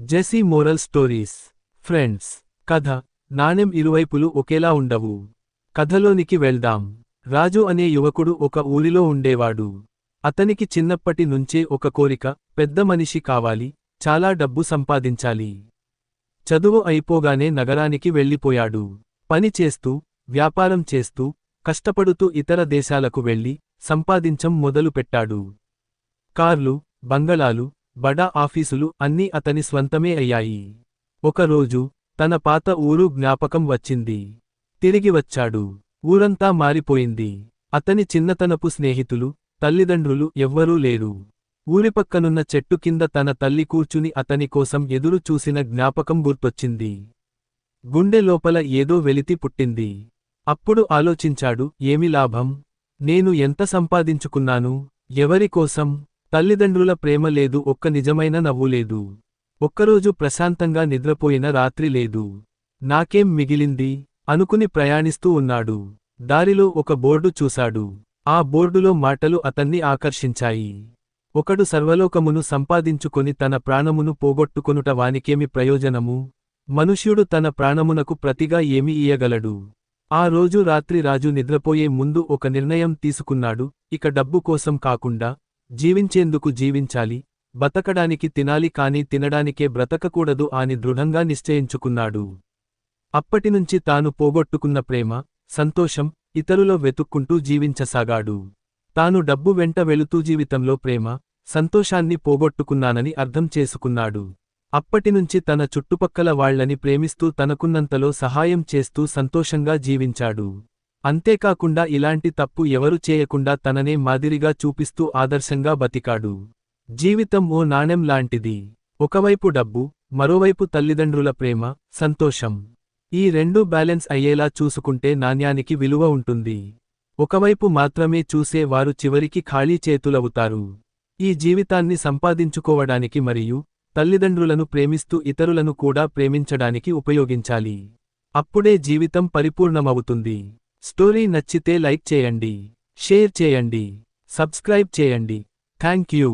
జెసీ moral stories friends కథ. నాణెం ఇరువైపులు ఒకేలా ఉండవు. కథలోనికి వెళ్దాం. రాజు అనే యువకుడు ఒక ఊరిలో ఉండేవాడు. అతనికి చిన్నప్పటి నుంచే ఒక కోరిక పెద్ద మనిషి కావాలి చాలా డబ్బు సంపాదించాలి. చదువు అయిపోగానే నగరానికి వెళ్ళిపోయాడు. పని చేస్తూ వ్యాపారం చేస్తూ కష్టపడుతూ ఇతర దేశాలకు వెళ్ళి సంపాదించం మొదలుపెట్టాడు. కార్లు బంగళాలు బడా ఆఫీసులు అన్నీ అతని స్వంతమే అయ్యాయి. ఒకరోజు తన పాత ఊరు జ్ఞాపకం వచ్చింది. తిరిగి వచ్చాడు. ఊరంతా మారిపోయింది. అతని చిన్నతనపు స్నేహితులు తల్లిదండ్రులు ఎవ్వరూ లేరు. ఊరిపక్కనున్న చెట్టు కింద తన తల్లి కూర్చుని అతని కోసం ఎదురు చూసిన జ్ఞాపకం గుర్తొచ్చింది. గుండె లోపల ఏదో వెలితి పుట్టింది. అప్పుడు ఆలోచించాడు ఏమి లాభం? నేను ఎంత సంపాదించుకున్నాను? ఎవరికోసం తల్లిదండ్రుల ప్రేమ లేదు ఒక్క నిజమైన నవ్వు లేదు. ఒక్కరోజు ప్రశాంతంగా నిద్రపోయిన రాత్రి లేదు. నాకేం మిగిలింది? అనుకుని ప్రయాణిస్తూ ఉన్నాడు. దారిలో ఒక బోర్డు చూశాడు. ఆ బోర్డులో మాటలు అతన్ని ఆకర్షించాయి. ఒకడు సర్వలోకమును సంపాదించుకొని తన ప్రాణమును పోగొట్టుకొనుట వానికేమి ప్రయోజనము? మనుష్యుడు తన ప్రాణమునకు ప్రతిగా ఏమి ఇయ్యగలడు. ఆ రోజు రాత్రి రాజు నిద్రపోయే ముందు ఒక నిర్ణయం తీసుకున్నాడు. ఇక డబ్బు కోసం కాకుండా జీవించేందుకు జీవించాలి బతకడానికి తినాలి కాని తినడానికే బ్రతకకూడదు అని దృఢంగా నిశ్చయించుకున్నాడు. అప్పటినుంచి తాను పోగొట్టుకున్న ప్రేమ సంతోషం ఇతరులో వెతుక్కుంటూ జీవించసాగాడు. తాను డబ్బు వెంట వెళుతూ జీవితంలో ప్రేమ సంతోషాన్ని పోగొట్టుకున్నానని అర్థం చేసుకున్నాడు. అప్పటినుంచి తన చుట్టుపక్కల వాళ్ళని ప్రేమిస్తూ తనకున్నంతలో సహాయం చేస్తూ సంతోషంగా జీవించాడు. అంతేకాకుండా ఇలాంటి తప్పు ఎవరు చేయకుండా తననే మాదిరిగా చూపిస్తూ ఆదర్శంగా బతికాడు. జీవితం ఓ నాణెం లాంటిది. ఒకవైపు డబ్బు మరోవైపు తల్లిదండ్రుల ప్రేమ సంతోషం. ఈ రెండూ బ్యాలెన్స్ అయ్యేలా చూసుకుంటే నాణ్యానికి విలువ ఉంటుంది. ఒకవైపు మాత్రమే చూసే వారు చివరికి ఖాళీ చేతులవుతారు. ఈ జీవితాన్ని సంపాదించుకోవడానికి మరియు తల్లిదండ్రులను ప్రేమిస్తూ ఇతరులను కూడా ప్రేమించడానికి ఉపయోగించాలి. అప్పుడే జీవితం పరిపూర్ణమవుతుంది. స్టోరీ నచ్చితే లైక్ చేయండి షేర్ చేయండి సబ్స్క్రైబ్ చేయండి. Thank you.